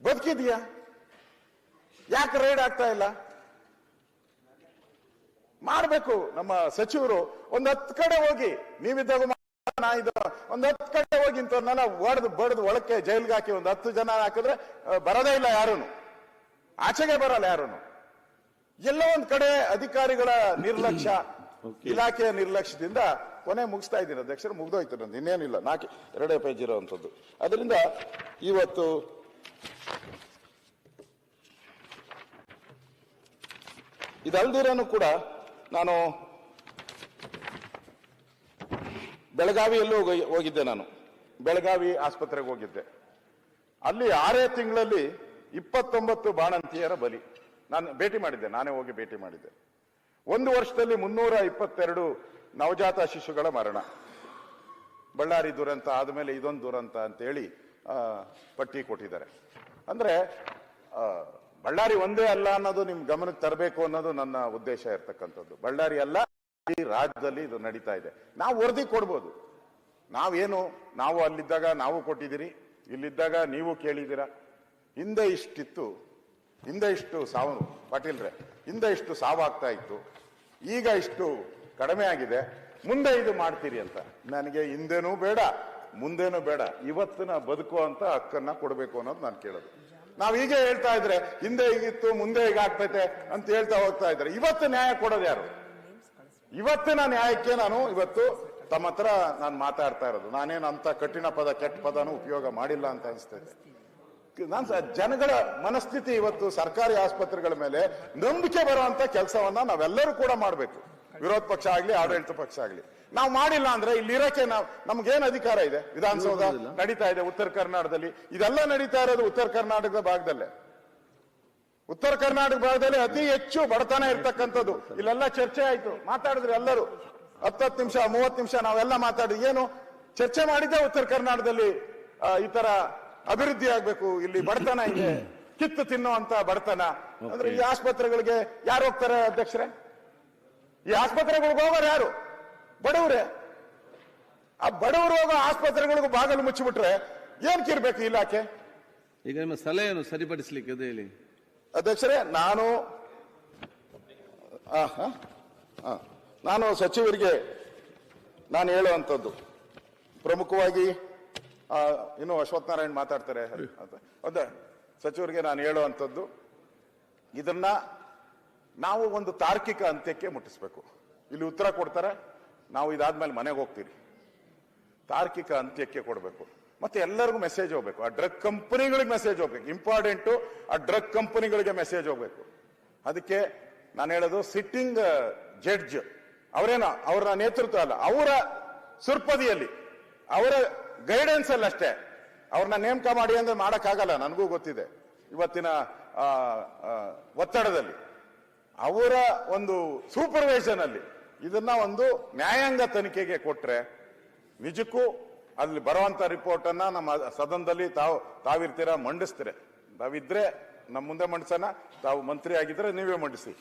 ಬದುಕಿದ್ಯಾ? ಯಾಕೆ ರೈಡ್ ಆಗ್ತಾ ಇಲ್ಲ? ಮಾಡ್ಬೇಕು ನಮ್ಮ ಸಚಿವರು. ಒಂದ್ ಹತ್ತು ಕಡೆ ಹೋಗಿ ನೀವಿದ್ದಾಗ ಒಂದ್ ಹತ್ತು ಕಡೆ ಹೋಗಿ ಇಂಥವ್ರನ್ನೆಲ್ಲ ಒಡೆದು ಬಡ್ದು ಒಳಕ್ಕೆ ಜೈಲ್ಗೆ ಹಾಕಿ ಒಂದ್ ಹತ್ತು ಜನ ಹಾಕಿದ್ರೆ ಬರದೇ ಇಲ್ಲ ಯಾರೂನು. ಆಚೆಗೆ ಬರಲ್ಲ ಯಾರೂನು. ಎಲ್ಲ ಒಂದ್ ಕಡೆ ಅಧಿಕಾರಿಗಳ ನಿರ್ಲಕ್ಷ್ಯ ಇಲಾಖೆಯ ನಿರ್ಲಕ್ಷ್ಯದಿಂದ ಕೊನೆ ಮುಗಿಸ್ತಾ ಇದ್ದೀನಿ ಅಧ್ಯಕ್ಷರು. ಮುಗ್ದೋಯ್ತು ನಂದು ಇನ್ನೇನಿಲ್ಲ. ನಾಲ್ಕು ಎರಡೇ ಪೇಜ್ ಇರುವಂತದ್ದು ಅದರಿಂದ ಇವತ್ತು ಇದಲ್ದಿರನು ಕೂಡ ನಾನು ಬೆಳಗಾವಿಯಲ್ಲೂ ಹೋಗಿ- ಹೋಗಿದ್ದೆ ನಾನು. ಬೆಳಗಾವಿ ಆಸ್ಪತ್ರೆಗೆ ಹೋಗಿದ್ದೆ. ಅಲ್ಲಿ ಆರೇ ತಿಂಗಳಲ್ಲಿ ಇಪ್ಪತ್ತೊಂಬತ್ತು ಬಾಣಂತಿಯರ ಬಲಿ. ನಾನು ಭೇಟಿ ಮಾಡಿದ್ದೆ, ನಾನೇ ಹೋಗಿ ಭೇಟಿ ಮಾಡಿದ್ದೆ. ಒಂದು ವರ್ಷದಲ್ಲಿ ಮುನ್ನೂರ ಇಪ್ಪತ್ತೆರಡು ನವಜಾತ ಶಿಶುಗಳ ಮರಣ. ಬಳ್ಳಾರಿ ದುರಂತ ಆದಮೇಲೆ ಇದೊಂದು ದುರಂತ ಅಂತೇಳಿ ಹೇಳಿ ಪಟ್ಟಿ ಕೊಟ್ಟಿದ್ದಾರೆ. ಅಂದ್ರೆ ಬಳ್ಳಾರಿ ಒಂದೇ ಅಲ್ಲ ಅನ್ನೋದು ನಿಮ್ ಗಮನಕ್ಕೆ ತರಬೇಕು ಅನ್ನೋದು ನನ್ನ ಉದ್ದೇಶ ಇರ್ತಕ್ಕಂಥದ್ದು. ಬಳ್ಳಾರಿ ಅಲ್ಲ, ಈ ರಾಜ್ಯದಲ್ಲಿ ಇದು ನಡೀತಾ ಇದೆ. ನಾವು ವರದಿ ಕೊಡ್ಬೋದು. ನಾವೇನು, ನಾವು ಅಲ್ಲಿದ್ದಾಗ ನಾವು ಕೊಟ್ಟಿದ್ದೀರಿ, ಇಲ್ಲಿದ್ದಾಗ ನೀವು ಕೇಳಿದ್ದೀರಾ? ಹಿಂದೆ ಇಷ್ಟಿತ್ತು, ಹಿಂದೆ ಇಷ್ಟು ಸಾವು, ಪಾಟೀಲ್ರೆ, ಹಿಂದೆ ಇಷ್ಟು ಸಾವಾಗ್ತಾ ಇತ್ತು. ಈಗ ಇಷ್ಟು ಕಡಿಮೆ ಆಗಿದೆ. ಮುಂದೆ ಇದು ಮಾಡ್ತೀರಿ ಅಂತ. ನನಗೆ ಹಿಂದೇನೂ ಬೇಡ, ಮುಂದೇನೂ ಬೇಡ. ಇವತ್ತಿನ ಬದುಕುವಂತ ಹಕ್ಕನ್ನ ಕೊಡಬೇಕು ಅನ್ನೋದು ನಾನು ಕೇಳೋದು. ನಾವ್ ಹೀಗೆ ಹೇಳ್ತಾ ಇದ್ರೆ ಹಿಂದೆ ಹೀಗಿತ್ತು, ಮುಂದೆ ಈಗ ಆಗ್ತೈತೆ ಅಂತ ಹೇಳ್ತಾ ಹೋಗ್ತಾ ಇದ್ರೆ ಇವತ್ತು ನ್ಯಾಯ ಕೊಡೋದು ಯಾರು? ಇವತ್ತಿನ ನ್ಯಾಯಕ್ಕೆ ನಾನು ಇವತ್ತು ತಮ್ಮ ಹತ್ರ ನಾನು ಮಾತಾಡ್ತಾ ಇರೋದು. ನಾನೇನು ಅಂತ ಕಠಿಣ ಪದ, ಕೆಟ್ಟ ಪದನೂ ಉಪಯೋಗ ಮಾಡಿಲ್ಲ ಅಂತ ಅನಿಸ್ತೈತೆ ನಾನು ಜನಗಳ ಮನಸ್ಥಿತಿ ಇವತ್ತು ಸರ್ಕಾರಿ ಆಸ್ಪತ್ರೆಗಳ ಮೇಲೆ ನಂಬಿಕೆ ಬರುವಂತ ಕೆಲಸವನ್ನ ನಾವೆಲ್ಲರೂ ಕೂಡ ಮಾಡಬೇಕು. ವಿರೋಧ ಪಕ್ಷ ಆಗ್ಲಿ ಆಡಳಿತ ಪಕ್ಷ ಆಗ್ಲಿ. ನಾವು ಮಾಡಿಲ್ಲ ಅಂದ್ರೆ ಇಲ್ಲಿ ಇರಕ್ಕೆ ನಾವು ನಮ್ಗೇನ್ ಅಧಿಕಾರ ಇದೆ? ವಿಧಾನಸೌಧ ನಡೀತಾ ಇದೆ ಉತ್ತರ ಕರ್ನಾಟಕದಲ್ಲಿ. ಇದೆಲ್ಲ ನಡೀತಾ ಇರೋದು ಉತ್ತರ ಕರ್ನಾಟಕದ ಭಾಗದಲ್ಲೇ. ಉತ್ತರ ಕರ್ನಾಟಕ ಭಾಗದಲ್ಲಿ ಅತಿ ಹೆಚ್ಚು ಬಡತನ ಇರ್ತಕ್ಕಂಥದ್ದು. ಇಲ್ಲೆಲ್ಲ ಚರ್ಚೆ ಆಯ್ತು. ಮಾತಾಡಿದ್ರು ಎಲ್ಲರೂ. ಹತ್ತತ್ತು ನಿಮಿಷ ಮೂವತ್ತು ನಿಮಿಷ ನಾವೆಲ್ಲ ಮಾತಾಡಿದ್ವಿ. ಏನು? ಚರ್ಚೆ ಮಾಡಿದ್ದೆ ಉತ್ತರ ಕರ್ನಾಟಕದಲ್ಲಿ ಈ ತರ ಅಭಿವೃದ್ಧಿ ಆಗ್ಬೇಕು. ಇಲ್ಲಿ ಬಡತನ ಇದೆ. ಕಿತ್ತು ತಿನ್ನುವಂತ ಬಡತನ. ಅಂದ್ರೆ ಈ ಆಸ್ಪತ್ರೆಗಳಿಗೆ ಯಾರು ಹೋಗ್ತಾರೆ ಅಧ್ಯಕ್ಷರೇ? ಈ ಆಸ್ಪತ್ರೆಗಳಿಗೆ ಹೋಗೋರು ಯಾರು? ಬಡವ್ರೆ. ಆ ಬಡವರು ಹೋಗೋ ಆಸ್ಪತ್ರೆಗಳಿಗೂ ಬಾಗಿಲು ಮುಚ್ಚಿಬಿಟ್ರೆ ಏನ್ ಕಿರ್ಬೇಕು ಇಲಾಖೆ? ಈಗ ನಿಮ್ಮ ಸಲಹೆಯನ್ನು ಸರಿಪಡಿಸಲಿಕ್ಕೆ ಅದೇ ಹೇಳಿ. ಅಧ್ಯಕ್ಷರೇ ನಾನು ನಾನು ಸಚಿವರಿಗೆ ನಾನು ಹೇಳುವಂಥದ್ದು. ಪ್ರಮುಖವಾಗಿ ಇನ್ನು ಅಶ್ವಥ್ ನಾರಾಯಣ್ ಮಾತಾಡ್ತಾರೆ. ಅದೇ ಸಚಿವರಿಗೆ ನಾನು ಹೇಳುವಂಥದ್ದು ಇದನ್ನ ನಾವು ಒಂದು ತಾರ್ಕಿಕ ಅಂತ್ಯಕ್ಕೆ ಮುಟ್ಟಿಸ್ಬೇಕು. ಇಲ್ಲಿ ಉತ್ತರ ಕೊಡ್ತಾರೆ, ನಾವು ಇದಾದ್ಮೇಲೆ ಮನೆಗೆ ಹೋಗ್ತೀರಿ. ತಾರ್ಕಿಕ ಅಂತ್ಯಕ್ಕೆ ಕೊಡಬೇಕು. ಮತ್ತೆ ಎಲ್ಲರಿಗೂ ಮೆಸೇಜ್ ಹೋಗ್ಬೇಕು. ಆ ಡ್ರಗ್ ಕಂಪನಿಗಳಿಗೆ ಮೆಸೇಜ್ ಹೋಗ್ಬೇಕು. ಇಂಪಾರ್ಟೆಂಟು ಆ ಡ್ರಗ್ ಕಂಪನಿಗಳಿಗೆ ಮೆಸೇಜ್ ಹೋಗ್ಬೇಕು. ಅದಕ್ಕೆ ನಾನು ಹೇಳೋದು ಸಿಟ್ಟಿಂಗ್ ಜಡ್ಜ್ ಅವರೇನ? ಅವರ ನೇತೃತ್ವ ಅಲ್ಲ, ಅವರ ಸುರ್ಪದಿಯಲ್ಲಿ, ಅವರ ಗೈಡೆನ್ಸ್ ಅಲ್ಲ ಅಷ್ಟೇ. ಅವ್ರನ್ನ ನೇಮಕ ಮಾಡಿ ಅಂದ್ರೆ ಮಾಡಕ್ಕಾಗಲ್ಲ, ನನಗೂ ಗೊತ್ತಿದೆ. ಇವತ್ತಿನ ಒತ್ತಡದಲ್ಲಿ. ಅವರ ಒಂದು ಸೂಪರ್ವೈಸನ್ ಅಲ್ಲಿ. ಇದನ್ನ ಒಂದು ನ್ಯಾಯಾಂಗ ತನಿಖೆಗೆ ಕೊಟ್ರೆ ನಿಜಕ್ಕೂ ಅಲ್ಲಿ ಬರುವಂತ ರಿಪೋರ್ಟ್ ಅನ್ನ ನಮ್ಮ ಸದನದಲ್ಲಿ ತಾವು ತಾವಿರ್ತೀರಾ ಮಂಡಿಸ್ತೀರ. ತಾವಿದ್ರೆ ನಮ್ಮ ಮುಂದೆ ಮಂಡಿಸೋಣ, ತಾವು ಮಂತ್ರಿ ಆಗಿದ್ರೆ ನೀವೇ ಮಂಡಿಸಿ.